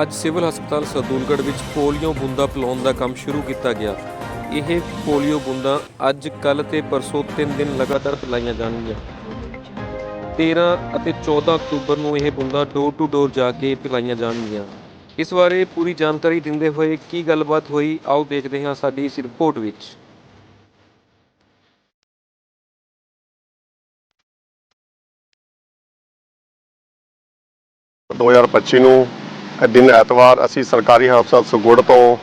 ਅੱਜ ਸਿਵਲ ਹਸਪਤਾਲ ਸਦੂਲਗੜ੍ਹ ਵਿੱਚ ਪੋਲੀਓ ਬੂੰਦਾਂ ਪਿਲਾਉਣ ਦਾ ਕੰਮ ਸ਼ੁਰੂ ਕੀਤਾ ਗਿਆ। ਇਹ ਪੋਲੀਓ ਬੂੰਦਾਂ ਅੱਜ ਕੱਲ ਤੇ ਪਰਸੋਂ ਤਿੰਨ ਦਿਨ ਲਗਾਤਾਰ ਪਿਲਾਈਆਂ ਜਾਣਗੀਆਂ। 13 ਅਤੇ 14 ਅਕਤੂਬਰ ਨੂੰ ਇਹ ਬੂੰਦਾਂ ਡੋਰ ਟੂ ਡੋਰ ਜਾ ਕੇ ਪਿਲਾਈਆਂ ਜਾਣਗੀਆਂ। ਇਸ ਬਾਰੇ ਪੂਰੀ ਜਾਣਕਾਰੀ ਦਿੰਦੇ ਹੋਏ ਕੀ ਗੱਲਬਾਤ ਹੋਈ, ਆਓ ਦੇਖਦੇ ਹਾਂ ਸਾਡੀ ਇਸ ਰਿਪੋਰਟ ਵਿੱਚ। 2025 ਨੂੰ ਦਿਨ ਐਤਵਾਰ ਅਸੀਂ ਸਰਕਾਰੀ ਹਸਪਤਾਲ ਸੁਗੁੜ ਤੋਂ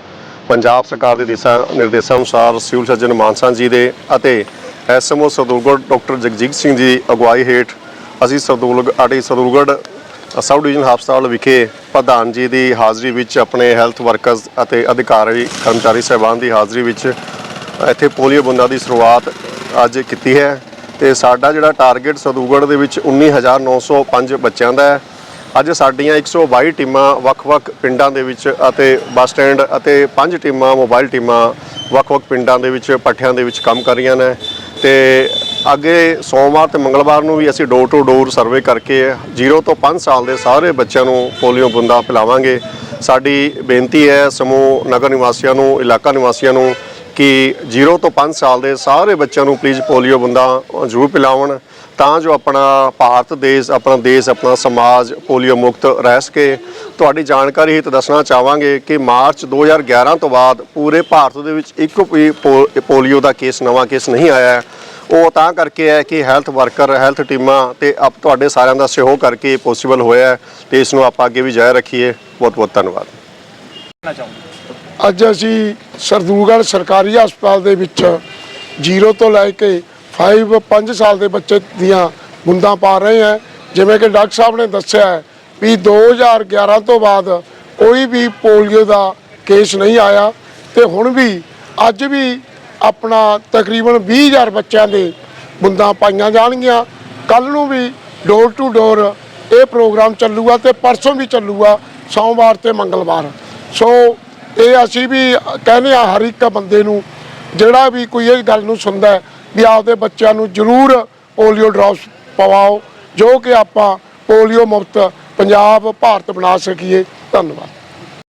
ਪੰਜਾਬ ਸਰਕਾਰ ਦੇ ਦਿਸ਼ਾ ਨਿਰਦੇਸ਼ਾਂ ਅਨੁਸਾਰ ਸਿਵਲ ਸਰਜਨ ਮਾਨਸਾ ਜੀ ਦੇ ਅਤੇ ਐਸਐਮਓ ਸਦੂਲਗੜ੍ਹ ਡਾਕਟਰ ਜਗਜੀਤ ਸਿੰਘ ਜੀ ਅਗਵਾਈ ਹੇਠ ਅਸੀਂ ਸਦੂਲਗੜ੍ਹ ਆੜੀ ਸਦੂਲਗੜ੍ਹ ਸਬ ਡਿਵੀਜ਼ਨ ਹਸਪਤਾਲ ਵਿਖੇ ਪ੍ਰਧਾਨ ਜੀ ਦੀ ਹਾਜ਼ਰੀ ਵਿੱਚ ਆਪਣੇ ਹੈਲਥ ਵਰਕਰਸ ਅਤੇ ਅਧਿਕਾਰੀ, ਕਰਮਚਾਰੀ ਸਹਿਬਾਨ ਦੀ ਹਾਜ਼ਰੀ ਵਿੱਚ ਇੱਥੇ ਪੋਲੀਓ ਬੁੰਦਾਂ ਦੀ ਸ਼ੁਰੂਆਤ ਅੱਜ ਕੀਤੀ ਹੈ ਤੇ ਸਾਡਾ ਜਿਹੜਾ ਟਾਰਗੇਟ ਸਦੂਗੜ੍ਹ ਦੇ ਵਿੱਚ 19905 ਬੱਚਿਆਂ ਦਾ ਹੈ। ਅੱਜ ਸਾਡੀਆਂ 122 ਟੀਮਾਂ ਵੱਖ-ਵੱਖ ਪਿੰਡਾਂ ਦੇ ਵਿੱਚ ਅਤੇ ਬੱਸ ਸਟੈਂਡ ਅਤੇ ਪੰਜ ਟੀਮਾਂ, ਮੋਬਾਈਲ ਟੀਮਾਂ ਵੱਖ-ਵੱਖ ਪਿੰਡਾਂ ਦੇ ਵਿੱਚ, ਪੱਠਿਆਂ ਦੇ ਵਿੱਚ ਕੰਮ ਕਰ ਰਹੀਆਂ ਨੇ। ਤੇ ਅੱਗੇ ਸੋਮਵਾਰ ਤੇ ਮੰਗਲਵਾਰ ਨੂੰ ਵੀ ਅਸੀਂ ਡੋਰ ਟੂ ਡੋਰ ਸਰਵੇ ਕਰਕੇ 0 ਤੋਂ 5 ਸਾਲ ਦੇ ਸਾਰੇ ਬੱਚਿਆਂ ਨੂੰ ਪੋਲੀਓ ਬੁੰਦਾ ਪਿਲਾਵਾਂਗੇ। ਸਾਡੀ ਬੇਨਤੀ ਹੈ ਸਮੂਹ, ਨਗਰ ਨਿਵਾਸੀਆਂ ਨੂੰ, ਇਲਾਕਾ ਨਿਵਾਸੀਆਂ ਨੂੰ ਕਿ 0 ਤੋਂ 5 ਸਾਲ ਦੇ ਸਾਰੇ ਬੱਚਿਆਂ ਨੂੰ ਪਲੀਜ਼ ਪੋਲੀਓ ਬੁੰਦਾ ਜ਼ਰੂਰ ਪਿਲਾਉਣ ਤਾਂ ਜੋ ਆਪਣਾ ਭਾਰਤ ਦੇਸ਼, ਆਪਣਾ ਦੇਸ਼, ਆਪਣਾ ਸਮਾਜ ਪੋਲੀਓ ਮੁਕਤ ਰਹਿ ਸਕੇ। ਤੁਹਾਡੀ ਜਾਣਕਾਰੀ ਹਿੱਤ ਦੱਸਣਾ ਚਾਹਾਂਗੇ ਕਿ ਮਾਰਚ 2011 ਤੋਂ ਬਾਅਦ ਪੂਰੇ ਭਾਰਤ ਦੇ ਵਿੱਚ ਇੱਕ ਵੀ ਪੋ- ਪੋਲੀਓ ਦਾ ਕੇਸ, ਨਵਾਂ ਕੇਸ ਨਹੀਂ ਆਇਆ ਹੈ। ਉਹ ਤਾਂ ਕਰਕੇ ਹੈ ਕਿ ਹੈਲਥ ਵਰਕਰ, ਹੈਲਥ ਟੀਮਾਂ ਤੇ ਆਪ ਤੁਹਾਡੇ ਸਾਰਿਆਂ ਦਾ ਸਹਿਯੋਗ ਕਰਕੇ ਪੋਸੀਬਲ ਹੋਇਆ ਹੈ ਤੇ ਇਸ ਨੂੰ ਆਪਾਂ ਅੱਗੇ ਵੀ ਜਾਰੀ ਰੱਖੀਏ। ਬਹੁਤ ਬਹੁਤ ਧੰਨਵਾਦ। ਅੱਜ ਅਸੀਂ ਸਰਦੂਲਗੜ੍ਹ ਸਰਕਾਰੀ ਹਸਪਤਾਲ ਦੇ ਵਿੱਚ ਜੀਰੋ ਤੋਂ ਲੈ ਕੇ 5 5 ਸਾਲ ਦੇ ਬੱਚੇ ਦੀਆਂ ਬੁੰਦਾਂ ਪਾ ਰਹੇ ਹੈ। ਜਿਵੇਂ ਕਿ ਡਾਕਟਰ ਸਾਹਿਬ ਨੇ ਦੱਸਿਆ ਹੈ ਵੀ 2011 ਤੋਂ ਬਾਅਦ ਕੋਈ ਵੀ ਪੋਲੀਓ ਦਾ ਕੇਸ ਨਹੀਂ ਆਇਆ ਤੇ ਹੁਣ ਵੀ ਅੱਜ ਵੀ ਆਪਣਾ ਤਕਰੀਬਨ 20000 ਬੱਚਿਆਂ ਦੇ ਬੁੰਦਾਂ ਪਾਈਆਂ ਜਾਣਗੀਆਂ। ਕੱਲ ਨੂੰ ਵੀ ਡੋਰ ਟੂ ਡੋਰ ਇਹ ਪ੍ਰੋਗਰਾਮ ਚੱਲੂਗਾ ਤੇ ਪਰਸੋਂ ਵੀ ਚੱਲੂਗਾ, ਸੋਮਵਾਰ ਤੇ ਮੰਗਲਵਾਰ। ਸੋ ਇਹ ਅਸੀਂ ਵੀ ਕਹਿੰਦੇ ਆ ਹਰ ਇੱਕ ਬੰਦੇ ਨੂੰ, ਜਿਹੜਾ ਵੀ ਕੋਈ ਇਹ ਗੱਲ ਨੂੰ ਸੁਣਦਾ ਵੀ ਆਪਦੇ ਬੱਚਿਆਂ ਨੂੰ ਜ਼ਰੂਰ ਪੋਲੀਓ ਡ੍ਰੌਪਸ ਪਵਾਓ, ਜੋ ਕਿ ਆਪਾਂ ਪੋਲੀਓ ਮੁਕਤ ਪੰਜਾਬ ਭਾਰਤ ਬਣਾ ਸਕੀਏ। ਧੰਨਵਾਦ।